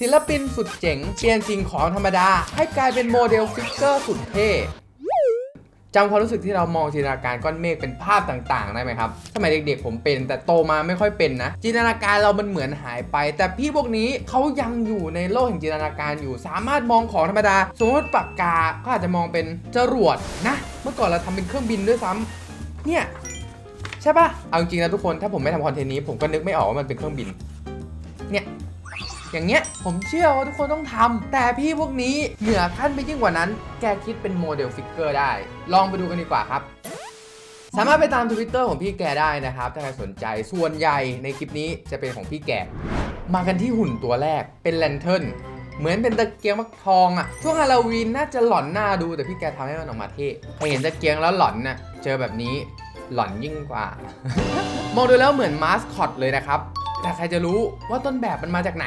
ศิลปินสุดเจ๋งเปลี่ยนสิ่งของธรรมดา ให้กลายเป็นโมเดลฟิกเกอร์สุดเท่จำความรู้สึกที่เรามองจินตนาการก้อนเมฆเป็นภาพต่างๆ ได้ไหมครับ สมัยเด็กๆผมเป็น แต่โตมาไม่ค่อยเป็นนะ จินตนาการเรามันเหมือนหายไป แต่พี่พวกนี้เขายังอยู่ในโลกแห่งจินตนาการอยู่ สามารถมองของธรรมดา สมมติปากกาก็อาจจะมองเป็นจรวดนะ เมื่อก่อนเราทำเป็นเครื่องบินด้วยซ้ำเนี่ยใช่ปะเอาจริงนะทุกคนถ้าผมไม่ทำคอนเทนต์นี้ผมก็นึกไม่ออกว่ามันเป็นเครื่องบิน อย่างเงี้ยผมเชื่อว่าทุกคนต้องทำแต่พี่พวกนี้เหนือขั้นไปยิ่งกว่านั้น แกคิดเป็นโมเดลฟิกเกอร์ได้ ลองไปดูกันดีกว่าครับสามารถไปตามทวิตเตอร์ของพี่แกได้นะครับ ถ้าใครสนใจส่วนใหญ่ในคลิปนี้จะเป็นของพี่แก มากันที่หุ่นตัวแรกเป็นแลนเทิร์นเหมือนเป็นตะเกียงมักทองอะช่วงฮาโลวีนน่าจะหลอนหน้าดูแต่พี่แกทำให้มันออกมาเท่ใครเห็นตะเกียงแล้วหลอนน่ะเจอแบบนี้หลอนยิ่งกว่า มองดูแล้วเหมือนมาสคอตเลยนะครับ แต่ใครจะรู้ว่าต้นแบบมันมาจากไหน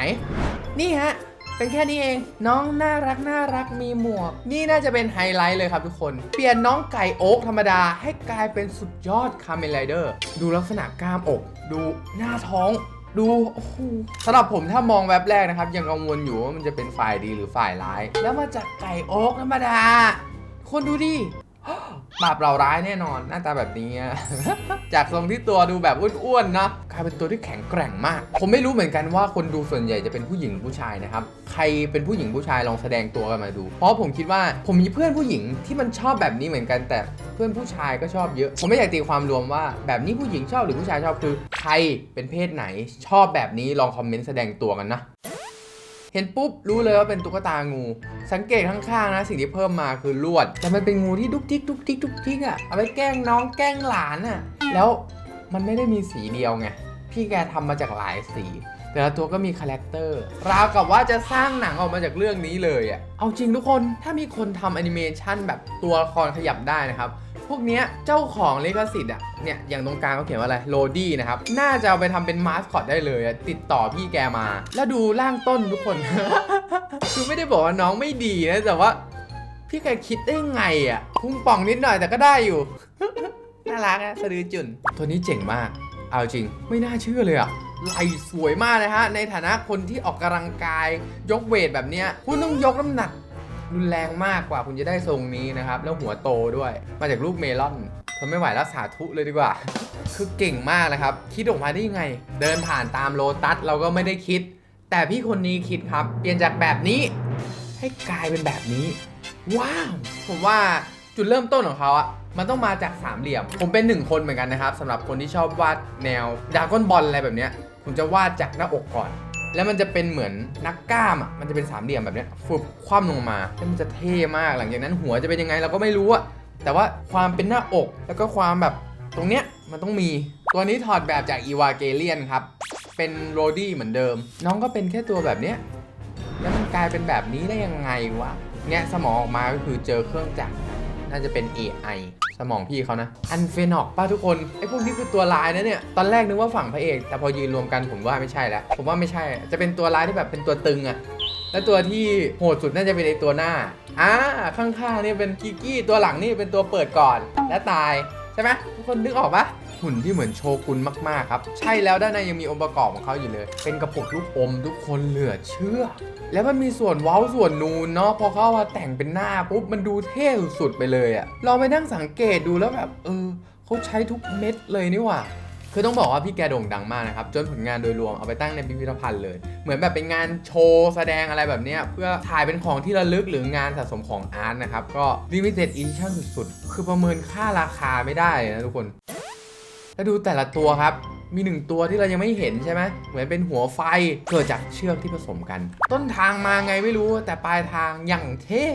นี่ฮะ เป็นแค่นี้เอง น้องน่ารักน่ารักมีหมวก นี่น่าจะเป็นไฮไลท์เลยครับทุกคน เปลี่ยนน้องไก่โอ๊กธรรมดาให้กลายเป็นสุดยอดคาเมนไรเดอร์ ดูลักษณะกล้ามอก ดูหน้าท้องดูโอ้โหสำหรับผมถ้ามองแว็บแรกนะครับ ยังกังวลอยู่ว่ามันจะเป็นฝ่ายดีหรือฝ่ายร้าย แล้วมาจากไก่โอ๊กธรรมดา คนดูดิ บาปเราร้ายแน่นอน หน้าตาแบบนี้ จากทรงที่ตัวดูแบบอ้วนๆเนะกลายเป็นตัวที่แข็งแกร่งมาก ผมไม่รู้เหมือนกันว่าคนดูส่วนใหญ่จะเป็นผู้หญิงหรือผู้ชายนะครับ ใครเป็นผู้หญิงผู้ชายลองแสดงตัวกันมาดู เพราะผมคิดว่าผมมีเพื่อนผู้หญิงที่มันชอบแบบนี้เหมือนกันแต่เพื่อนผู้ชายก็ชอบเยอะ ผมไม่อยากตีความรวมว่าแบบนี้ผู้หญิงชอบหรือผู้ชายชอบคือ ใครเป็นเพศไหนชอบแบบนี้ลองคอมเมนต์แสดงตัวกันนะ ห็นปุ๊บรู้เลยว่าเป็นตุ๊กตางู สังเกตข้างๆนะสิ่งที่เพิ่มมาคือลวด แต่มันเป็นงูที่ดุกดิกดุกดิกดุกดิกอะเอาไปแกล้งน้องแกล้งหลานอะแล้วมันไม่ได้มีสีเดียวไงพี่แกทำมาจากหลายสี แต่ละตัวก็มีคาแรคเตอร์ราวกับว่าจะสร้างหนังออกมาจากเรื่องนี้เลยอะเอาจริงทุกคนถ้ามีคนทำแอนิเมชันแบบตัวละครขยับได้นะครับ พวกเนี้ยเจ้าของลิขสิทธิ์อะเนี่ยอย่างตรงกลางเขาเขียนว่าอะไรโรดี้นะครับน่าจะเอาไปทำเป็นมาสคอตได้เลยอะติดต่อพี่แกมา แล้วดูร่างต้นทุกคน คือไม่ได้บอกว่าน้องไม่ดีนะแต่ว่า พี่แกคิดได้ไงอะพุ่งป่องนิดหน่อยแต่ก็ได้อยู่น่ารักอะสะดือจุนตัวนี้เจ๋งมาก เอาจริง ไม่น่าเชื่อเลยอะไหลสวยมากนะฮะ ในฐานะคนที่ออกกำลังกายยกเวทแบบเนี้ยคุณต้องยกน้ำหนัก รุนแรงมากกว่าคุณจะได้ทรงนี้นะครับ แล้วหัวโตด้วย มาจากลูกเมลอนทนไม่ไหวแล้วสาธุเลยดีกว่า คือเก่งมากนะครับ คิดออกมาได้ยังไง เดินผ่านตามโลตัสเราก็ไม่ได้คิด แต่พี่คนนี้คิดครับ เปลี่ยนจากแบบนี้ ให้กลายเป็นแบบนี้ ว้าว ผมว่าจุดเริ่มต้นของเขาอะมันต้องมาจากสามเหลี่ยม ผมเป็นหนึ่งคนเหมือนกันนะครับสำหรับคนที่ชอบวาดแนวดรากอนบอลอะไรแบบเนี้ยผมจะวาดจากหน้าอกก่อน แล้วมันจะเป็นเหมือนนักกล้ามอะ มันจะเป็นสามเหลี่ยมแบบเนี้ยฝึกคว่ำลงมาแล้วมันจะเท่มากหลังจากนั้นหัวจะเป็นยังไงเราก็ไม่รู้อะแต่ว่าความเป็นหน้าอกแล้วก็ความแบบตรงเนี้ยมันต้องมี ตัวนี้ถอดแบบจากอีวาเกเลียนครับ เป็นโรดี้เหมือนเดิม น้องก็เป็นแค่ตัวแบบเนี้ยแล้วมันกลายเป็นแบบนี้ได้ยังไงวะเนี่ยสมองออกมาก็คือเจอเครื่องจักร น่าจะเป็น AI สมองพี่เขานะ อันเฟนอกป้าทุกคน ไอ้พวกนี้คือตัวร้ายนะเนี่ย ตอนแรกนึกว่าฝั่งพระเอก แต่พอยืนรวมกันผมว่าไม่ใช่แล้ว ผมว่าไม่ใช่ จะเป็นตัวร้ายที่แบบเป็นตัวตึงอะและตัวที่โหดสุดน่าจะเป็นไอตัวหน้า อ่า ข้างๆนี่เป็นกิกี้ ตัวหลังนี่เป็นตัวเปิดก่อน และตาย ใช่ไหมทุกคนนึกออกปะ หุ่นที่เหมือนโชกุนมากๆครับ ใช่แล้วด้านในยังมีองค์ประกอบของเขาอยู่เลย เป็นกระปุกลูกอมทุกคนเหลือเชื่อ แล้วมันมีส่วนเว้าส่วนนูนเนาะพอเข้ามาแต่งเป็นหน้าปุ๊บมันดูเท่สุดๆไปเลยอะลองไปนั่งสังเกตดูแล้วแบบเออเขาใช้ทุกเม็ดเลยนี่หว่าคือต้องบอกว่าพี่แกโด่งดังมากนะครับ จนผลงานโดยรวมเอาไปตั้งในพิพิธภัณฑ์เลย เหมือนแบบเป็นงานโชว์แสดงอะไรแบบเนี้ยเพื่อถ่ายเป็นของที่ระลึกหรืองานสะสมของอาร์ตนะครับ ก็ limited edition สุดๆ คือประเมินค่าราคาไม่ได้นะทุกคน แล้วดูแต่ละตัวครับมีหนึ่งตัวที่เรายังไม่เห็นใช่ไหมเหมือนเป็นหัวไฟเกิดจากเชือกที่ผสมกัน ต้นทางมาไงไม่รู้แต่ปลายทางอย่างเท่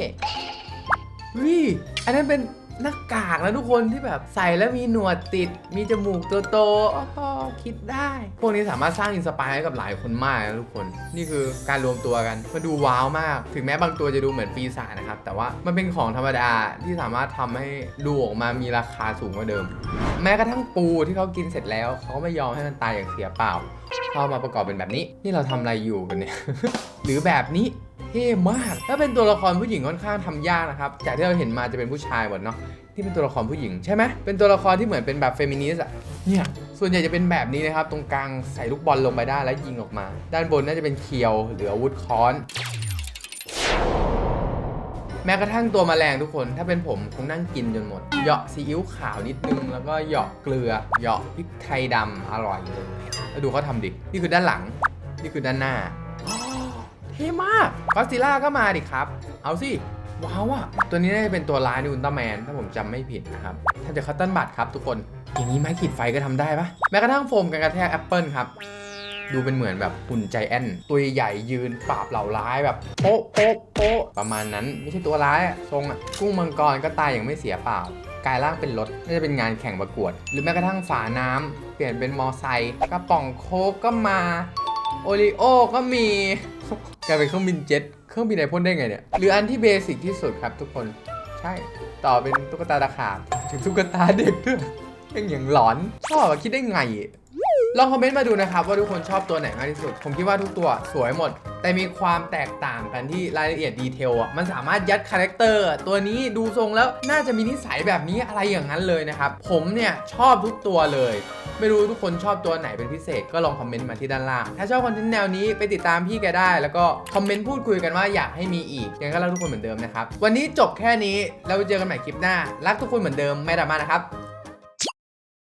วิอันนั้นเป็น หน้ากากนะทุกคนที่แบบใส่แล้วมีหนวดติด มีจมูกตัวโตอ๋อคิดได้ พวกนี้สามารถสร้างอินสปายให้กับหลายคนมากนะทุกคน นี่คือการรวมตัวกันมาดูว้าวมาก ถึงแม้บางตัวจะดูเหมือนปีศาจนะครับ แต่ว่ามันเป็นของธรรมดาที่สามารถทำให้ดูออกมามีราคาสูงกว่าเดิม แม้กระทั่งปูที่เขากินเสร็จแล้วเขาก็ไม่ยอมให้มันตายอย่างเสียเปล่าเขาเอามาประกอบเป็นแบบนี้ นี่เราทำอะไรอยู่กันเนี่ย หรือแบบนี้เท่มาก ถ้าเป็นตัวละครผู้หญิงค่อนข้างทำยากนะครับ จากที่เราเห็นมาจะเป็นผู้ชายหมดเนาะ ที่เป็นตัวละครผู้หญิงใช่ไหม เป็นตัวละครที่เหมือนเป็นแบบเฟมินิสต์อะเนี่ย ส่วนใหญ่จะเป็นแบบนี้นะครับ ตรงกลางใส่ลูกบอลลงไปได้แล้วยิงออกมา ด้านบนน่าจะเป็นเคียวหรืออาวุธค้อน แม้กระทั่งตัวแมลงทุกคน ถ้าเป็นผมคงนั่งกินจนหมด เหยาะซีอิ๊วขาวนิดนึง แล้วก็เหยาะเกลือ เหยาะพริกไทยดำอร่อยเลย แล้วดูเขาทำดิ นี่คือด้านหลัง นี่คือด้านหน้า ท่มากก็ซิล่าก็มาดิครับ เอาสิ ว้าวอะตัวนี้น่าจะเป็นตัวร้ายในอุลตร้าแมน ถ้าผมจำไม่ผิดนะครับถ้าจะคัตเติ้ลบัตครับทุกคน อย่างนี้ไม้ขีดไฟก็ทำได้ปะแม้กระทั่งโฟมกันกระแทกแอปเปิลครับดูเป็นเหมือนแบบหุ่นใจแอนตัวใหญ่ยืนปราบเหล่าร้ายแบบโป๊ะโป๊ะโป๊ะประมาณนั้นไม่ใช่ตัวร้ายอะทรงอะกุ้งมังกรก็ตายอย่างไม่เสียเปล่ากลายร่างเป็นรถน่าจะเป็นงานแข่งประกวด หรือแม้กระทั่งฝาน้ำเปลี่ยนเป็นมอไซค์กระป๋องโค้กก็มา โอริโอก็มี กลายเป็นเครื่องบินเจ็ตเครื่องบินไอพ่นได้ไงเนี่ยหรืออันที่เบสิกที่สุดครับทุกคนใช่ต่อเป็นตุ๊กตาตะขาบถึงตุ๊กตาเด็กด้วยยังอย่างหลอนชอบคิดได้ไง ลองคอมเมนต์มาดูนะครับว่าทุกคนชอบตัวไหนมากที่สุด ผมคิดว่าทุกตัวสวยหมด แต่มีความแตกต่างกันที่รายละเอียดดีเทลอะมันสามารถยัดคาแรคเตอร์ตัวนี้ดูทรงแล้วน่าจะมีนิสัยแบบนี้อะไรอย่างนั้นเลยนะครับ ผมเนี่ยชอบทุกตัวเลย ไม่รู้ทุกคนชอบตัวไหนเป็นพิเศษก็ลองคอมเมนต์มาที่ด้านล่าง ถ้าชอบคอนเทนต์แนวนี้ไปติดตามพี่แกได้ แล้วก็คอมเมนต์พูดคุยกันว่าอยากให้มีอีกยังก็รักทุกคนเหมือนเดิมนะครับวันนี้จบแค่นี้แล้วเจอกันใหม่คลิปหน้า รักทุกคนเหมือนเดิมไม่ดราม่านะครับ